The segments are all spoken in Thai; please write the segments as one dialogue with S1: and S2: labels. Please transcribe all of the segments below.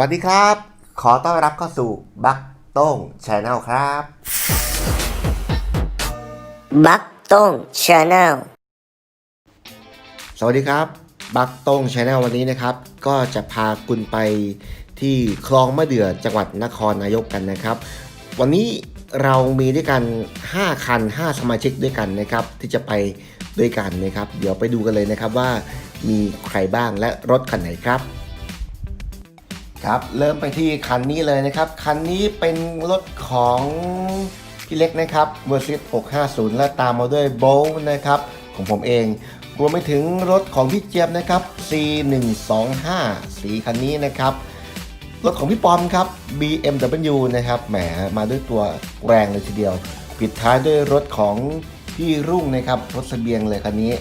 S1: วัสดีครับ ขอต้อนรับเข้าสู่บักโต้งชาแนลครับ
S2: บักต้งชาแนล
S1: สวัสดีครับ บักโต้งชาแนลวันนี้นะครับ ก็จะพาคุณไปที่คลองมะเดื่อจังหวัดนครนายกกันนะครับ วันนี้เรามีด้วยกัน 5 คัน 5 สมาชิกด้วยกันนะครับ ที่จะไปด้วยกันนะครับ เดี๋ยวไปดูกันเลยนะครับว่ามีใครบ้างและรถคันไหนครับ ครับ เริ่มไปที่คันนี้เลยนะครับ คันนี้เป็นรถของพี่เล็กนะครับ v e r s i s 650 และตามมาด้วยโบลนะครับ ของผมเองรวมไปถึงรถของพี่เจี๊ยบนะครับ C125 สีคันนี้นะครับ รถของพี่ปอมครับ BMW นะครับ แหม มาด้วยตัวแรงเลยทีเดียว ปิดท้ายด้วยรถของพี่รุ่งนะครับ รถเสบียงเลยคันนี้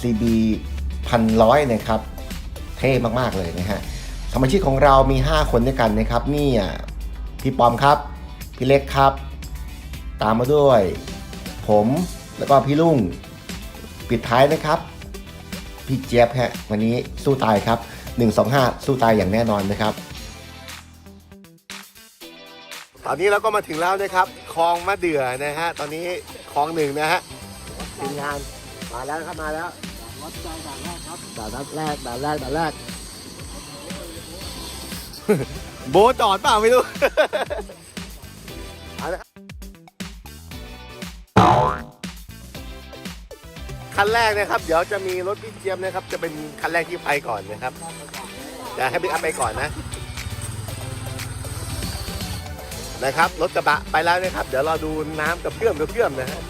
S1: CB พันร้อยนะครับ เท่มาก ๆ เลยนะฮะ สมาชิกของเรามี 5 คนด้วยกันนะครับนี่อะพี่ปอมครับ พี่เล็กครับ ตามมาด้วย ผมแล้วก็พี่ลุงปิดท้ายนะครับ พี่เจี๊ยบฮะวันนี้สู้ตายครับ 125 สู้ตายอย่างแน่นอนนะครับตอนนี้เราก็มาถึงแล้วนะครับคลองมะเดื่อนะฮะตอนนี้คลองหนึ่งนะฮะทีมงานมาแล้วครับมาแล้วด่านแรกครับด่านแรกด่านแรกด่านแรก โบทจอดเปล่าไม่รู้ เอาละคันแรกนะครับ เดี๋ยวจะมีรถพี่เจี๊ยบนะครับ จะเป็นคันแรกที่ไปก่อนนะครับจะให้บิ๊กอัพไปก่อนนะ นะครับ รถกระบะไปแล้วนะครับ เดี๋ยวเราดูน้ำกับเพื่อมกับเพื่อมนะฮะ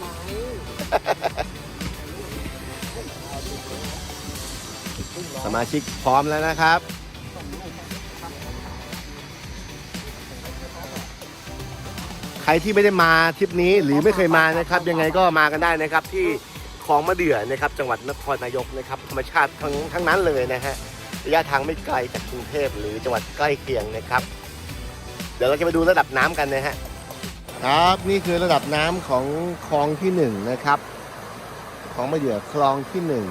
S1: สมาชิกพร้อมแล้วนะครับ รที่ไม่ได้มาทริปนี้หรือไม่เคยมานะครับ ยังไงก็มากันได้นะครับที่คลองมะเดื่อนะครับ จังหวัดนครนายกนะครับธรรมชาติทั้งทั้งนั้นเลยนะฮะระยะทางไม่ไกลจากกรุงเทพหรือจังหวัดใกล้เคียงนะครับ เดี๋ยวเราจะไปดูระดับน้ำกันนะฮะครับนี่คือระดับน้ำของคลองที่หนึ่งนะครับคลองมะเดื่อคลองที่หนึ่ง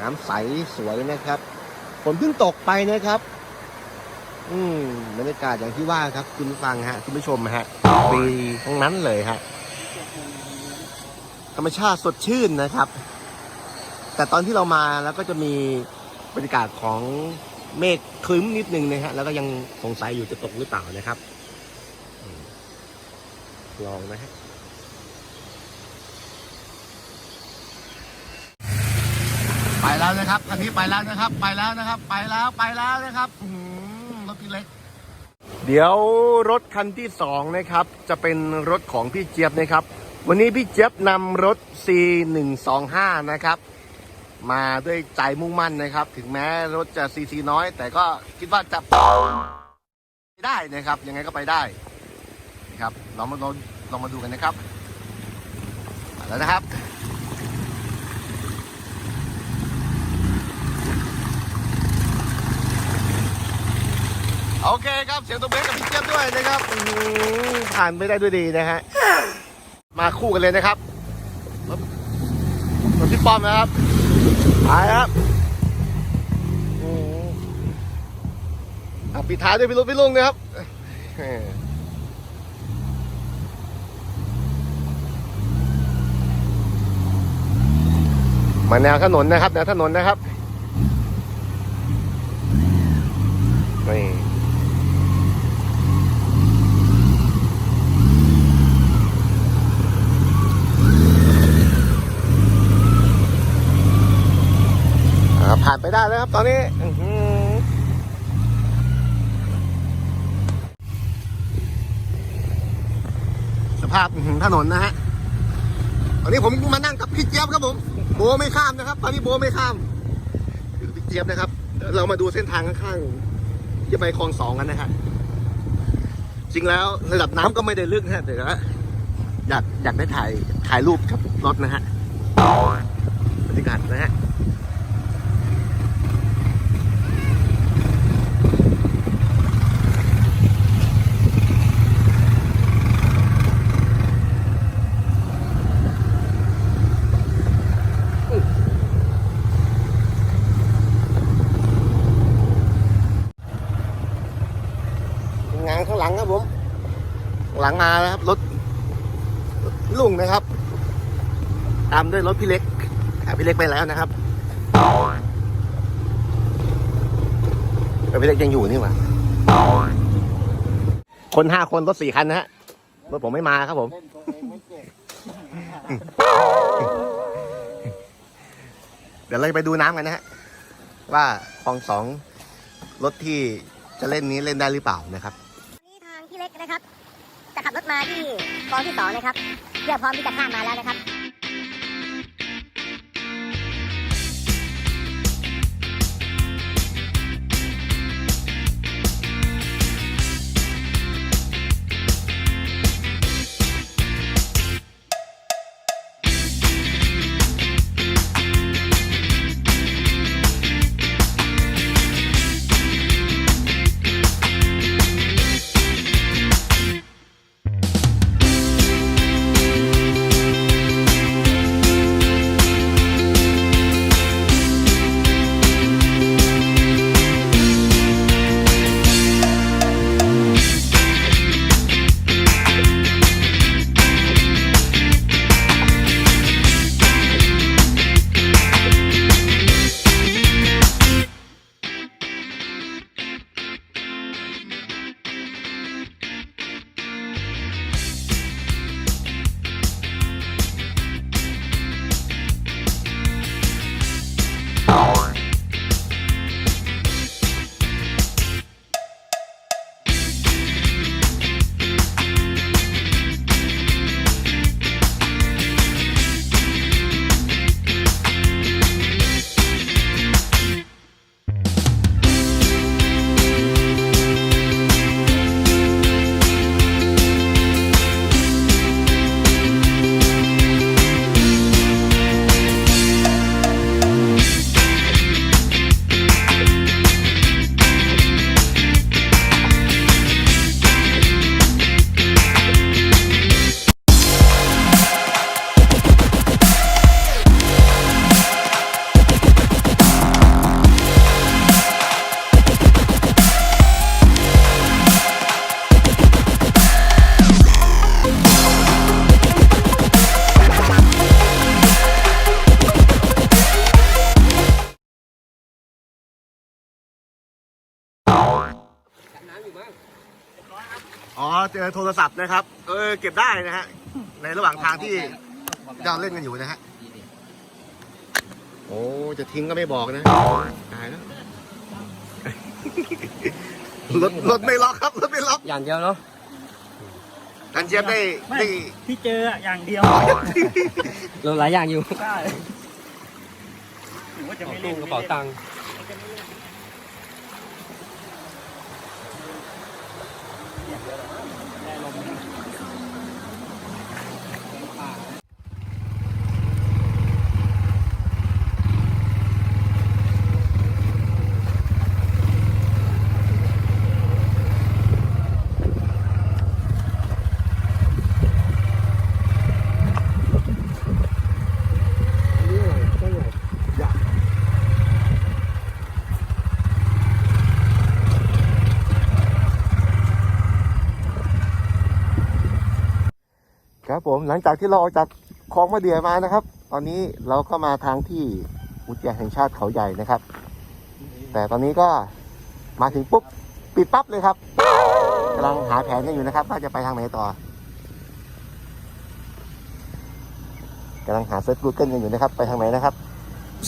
S1: น้ำใสสวยนะครับฝนเพิ่งตกไปนะครับ อืมบรรยากาศอย่างที่ว่าครับ คุณฟังฮะ คุณผู้ชมฮะดีทั้งนั้นเลยฮะธรรมชาติสดชื่นนะครับ แต่ตอนที่เรามาแล้วก็จะมีบรรยากาศของเมฆคลึ้มนิดนึงนะฮะแล้วก็ยังสงสัยอยู่จะตกหรือเปล่านะครับลองนะฮะไปแล้วนะครับคันนี้ไปแล้วนะครับ ไปแล้วนะครับ ไปแล้วไปแล้วนะครับ เล็ก เดี๋ยวรถคันที่สองนะครับ จะเป็นรถของพี่เจี๊ยบนะครับ วันนี้พี่เจี๊ยบนำรถ C125 นะครับ มาด้วยใจมุ่งมั่นนะครับ ถึงแม้รถจะซีซีน้อย แต่ก็คิดว่าจะไปได้นะครับ ยังไงก็ไปได้นะครับลองมาลองลองมาดูกันนะครับมาแล้วนะครับ โอเคครับเสียงตัวเบสกับพี่เจี๊ยบด้วยนะครับอื้อหือผ่านไปได้ด้วยดีนะฮะ มาคู่กันเลยนะครับรถรถพี่ป้อมนะครับไปครับโอ้โหอะปิดท้ายด้วยพี่ลุงพี่ลุงนะครับเฮ้มาแนวถนนนะครับแนวถนนนะครับนี่ อ่า ผ่านไปได้แล้วครับ ตอนนี้สภาพถนนนะฮะตอนนี้ผมมานั่งกับพี่เจี๊ยบครับผม โบไม่ข้ามนะครับ ตอนนี้โบไม่ข้ามพี่เจี๊ยบนะครับ เรามาดูเส้นทางข้างๆที่ไปคลองสองกันนะฮะจริงแล้วระดับน้ำก็ไม่ได้ลึกนะฮะแต่ว่าอยากอยากได้ถ่ายถ่ายรูปกับรถนะฮะบรรยากาศนะฮะ หลังมานะครับ รถลุงนะครับ ตามด้วยรถพี่เล็กอะพี่เล็กไปแล้วนะครับแต่พี่เล็กยังอยู่นี่หว่าคนห้าคนรถสี่คันนะฮะรถผมไม่มาครับผม เดี๋ยวเราไปดูน้ำกันนะฮะว่าคลองสองรถที่จะเล่นนี้เล่นได้หรือเปล่านะครับ
S2: มาที่กองที่สองนะครับเพื่อพร้อมที่จะข้ามมาแล้วนะครับ
S1: อ๋อเจอโทรศัพท์นะครับ เออเก็บได้นะฮะ ในระหว่างทางที่เราเล่นกันอยู่นะฮะ โอ้จะทิ้งก็ไม่บอกนะตายแล้วรถรถไม่ล็อกครับรถไม่ล็อก
S3: อย่างเดียวเนาะ
S1: กันเจี๊ยบได้
S4: ไม่
S1: ได้
S4: ที่เจออะอย่างเดียว
S3: เราหลายอย่างอยู่
S4: ใช่หรือว่าจะ
S3: กระ
S4: ไม่
S3: เป๋า
S4: เล่น
S3: กระเป๋าตังค์
S1: ครับผมหลังจากที่เราออกจากคลองมะเดื่อมานะครับ ตอนนี้เราก็มาทางที่อุทยานแห่งชาติเขาใหญ่นะครับ แต่ตอนนี้ก็มาถึงปุ๊บปิดปั๊บเลยครับกำลังหาแผนกันอยู่นะครับ ว่าจะไปทางไหนต่อกำลังหาเซิร์ชกูเกิลกันอยู่นะครับ ไปทางไหนนะครับ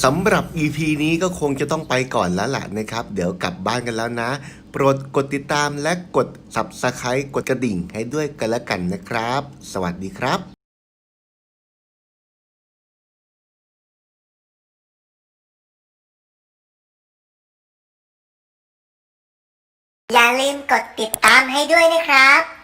S1: สำหรับ EP นี้ก็คงจะต้องไปก่อนแล้วล่ะนะครับ เดี๋ยวกลับบ้านกันแล้วนะ โปรดกดติดตามและกด Subscribe กดกระดิ่งให้ด้วยกันล้วกันนะครับ สวัสดีครับ
S2: อย่าลืมกดติดตามให้ด้วยนะครับ